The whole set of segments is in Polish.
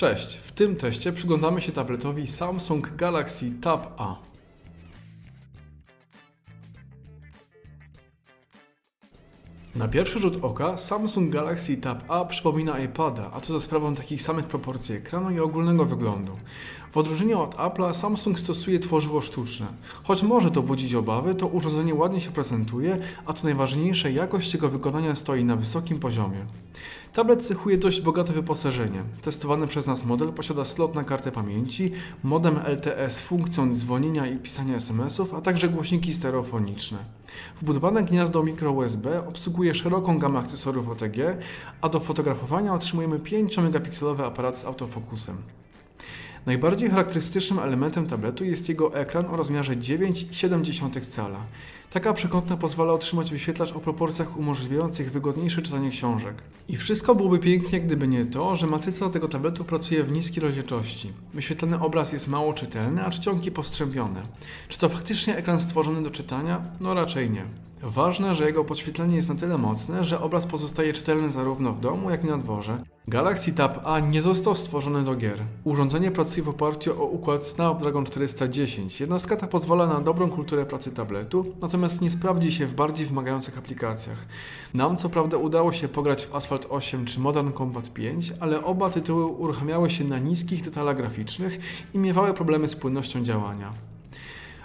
Cześć, w tym teście przyglądamy się tabletowi Samsung Galaxy Tab A. Na pierwszy rzut oka Samsung Galaxy Tab A przypomina iPada, a to za sprawą takich samych proporcji ekranu i ogólnego wyglądu. W odróżnieniu od Apple'a Samsung stosuje tworzywo sztuczne. Choć może to budzić obawy, to urządzenie ładnie się prezentuje, a co najważniejsze jakość jego wykonania stoi na wysokim poziomie. Tablet cechuje dość bogate wyposażenie. Testowany przez nas model posiada slot na kartę pamięci, modem LTE z funkcją dzwonienia i pisania SMS-ów, a także głośniki stereofoniczne. Wbudowane gniazdo micro USB obsługuje szeroką gamę akcesorów OTG, a do fotografowania otrzymujemy 5-megapikselowy aparat z autofokusem. Najbardziej charakterystycznym elementem tabletu jest jego ekran o rozmiarze 9,7 cala. Taka przekątna pozwala otrzymać wyświetlacz o proporcjach umożliwiających wygodniejsze czytanie książek. I wszystko byłoby pięknie, gdyby nie to, że matryca tego tabletu pracuje w niskiej rozdzielczości. Wyświetlany obraz jest mało czytelny, a czcionki postrzępione. Czy to faktycznie ekran stworzony do czytania? No raczej nie. Ważne, że jego podświetlenie jest na tyle mocne, że obraz pozostaje czytelny zarówno w domu, jak i na dworze. Galaxy Tab A nie został stworzony do gier. Urządzenie pracuje w oparciu o układ Snapdragon 410. Jednostka ta pozwala na dobrą kulturę pracy tabletu, natomiast nie sprawdzi się w bardziej wymagających aplikacjach. Nam co prawda udało się pograć w Asphalt 8 czy Modern Combat 5, ale oba tytuły uruchamiały się na niskich detalach graficznych i miewały problemy z płynnością działania.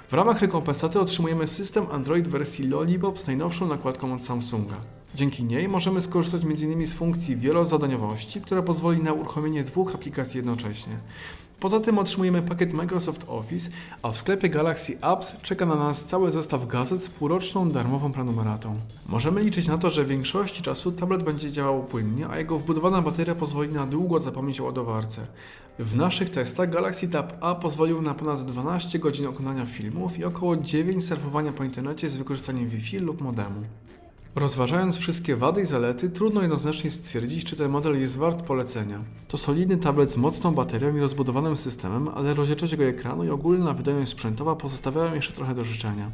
W ramach rekompensaty otrzymujemy system Android wersji Lollipop z najnowszą nakładką od Samsunga. Dzięki niej możemy skorzystać m.in. z funkcji wielozadaniowości, która pozwoli na uruchomienie dwóch aplikacji jednocześnie. Poza tym otrzymujemy pakiet Microsoft Office, a w sklepie Galaxy Apps czeka na nas cały zestaw gazet z półroczną darmową prenumeratą. Możemy liczyć na to, że w większości czasu tablet będzie działał płynnie, a jego wbudowana bateria pozwoli na długo zapomnieć o ładowarce. W naszych testach Galaxy Tab A pozwolił na ponad 12 godzin oglądania filmów i około 9 surfowania po internecie z wykorzystaniem Wi-Fi lub modemu. Rozważając wszystkie wady i zalety, trudno jednoznacznie stwierdzić, czy ten model jest wart polecenia. To solidny tablet z mocną baterią i rozbudowanym systemem, ale rozdzielczość jego ekranu i ogólna wydajność sprzętowa pozostawiają jeszcze trochę do życzenia.